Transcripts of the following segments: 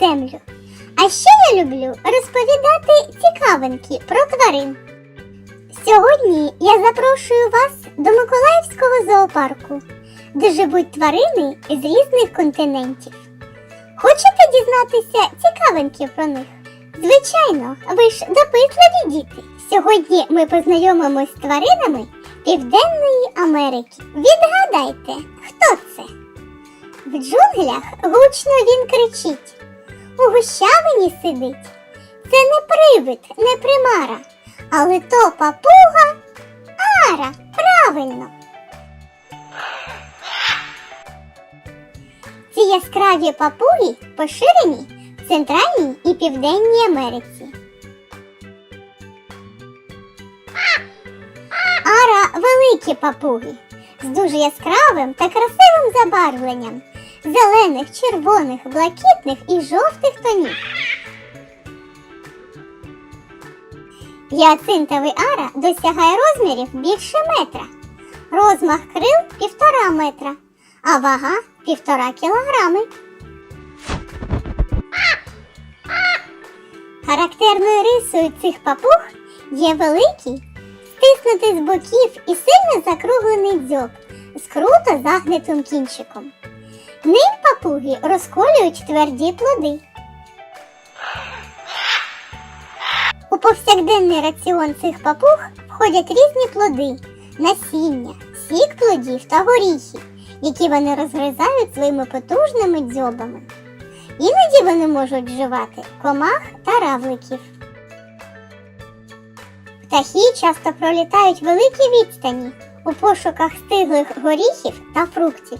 землю. А ще я люблю розповідати цікавинки про тварин. Сьогодні я запрошую вас до Миколаївського зоопарку, де живуть тварини з різних континентів. Хочете дізнатися цікавинки про них? Звичайно, ви ж допитливі діти. Сьогодні ми познайомимось з тваринами Південної Америки. Відгадайте, хто це? В джунглях гучно він кричить. У гущавині сидить. Це не привид, не примара, але то папуга Ара, правильно. Ці яскраві папуги поширені в Центральній і Південній Америці. Ара великі папуги з дуже яскравим та красивим забарвленням зелених, червоних, блакитних і жовтих тонів. Гіацинтовий ара досягає розмірів більше метра, розмах крил півтора метра, а вага півтора кілограми. Характерною рисою цих папуг є великий, стиснутий з боків і сильно закруглений дзьоб з круто загнутим кінчиком. Ним папуги розколюють тверді плоди. У повсякденний раціон цих папуг входять різні плоди, насіння, сік плодів та горіхи, які вони розгризають своїми потужними дзьобами. Іноді вони можуть вживати комах та равликів. Птахи часто пролітають великі відстані у пошуках стиглих горіхів та фруктів.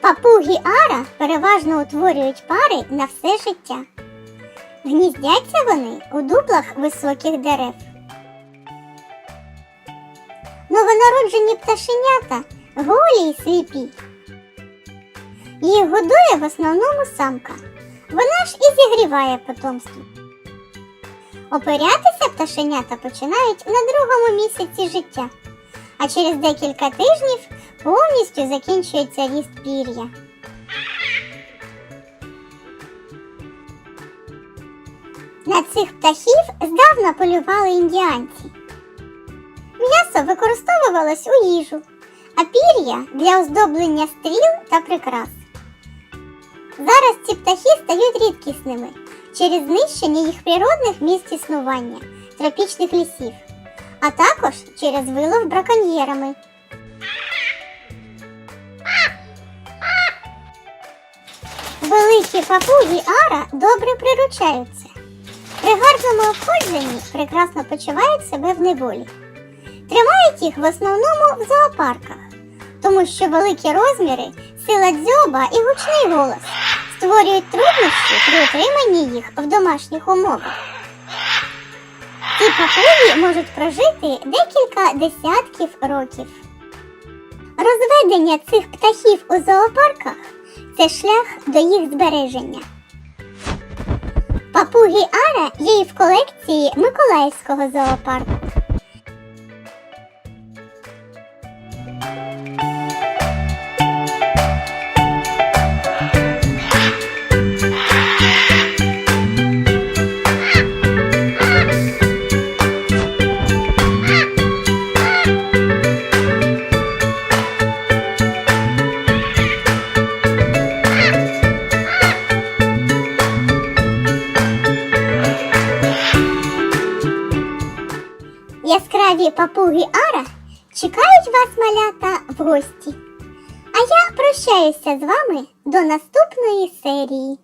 Папуги Ара переважно утворюють пари на все життя. Гніздяться вони у дуплах високих дерев. Новонароджені пташенята голі й сліпі. Їх годує в основному самка. Вона ж і зігріває потомство. Оперятися пташенята починають на другому місяці життя, а через декілька тижнів повністю закінчується ріст пір'я. На цих птахів здавна полювали індіанці. М'ясо використовувалось у їжу, а пір'я для оздоблення стріл та прикрас. Зараз ці птахи стають рідкісними через знищення їх природних місць існування, тропічних лісів, а також через вилов браконьєрами. Великі папуги Ара добре приручаються. При гарному обходженні прекрасно почувають себе в неволі. Тримають їх в основному в зоопарках, тому що великі розміри, сила дзьоба і гучний голос створюють труднощі при утриманні їх в домашніх умовах. Ці папуги можуть прожити декілька десятків років. Розведення цих птахів у зоопарках це шлях до їх збереження. Папуги Ара є і в колекції Миколаївського зоопарку. Яскраві папуги Ара чекають вас, малята, в гості. А я прощаюся з вами до наступної серії.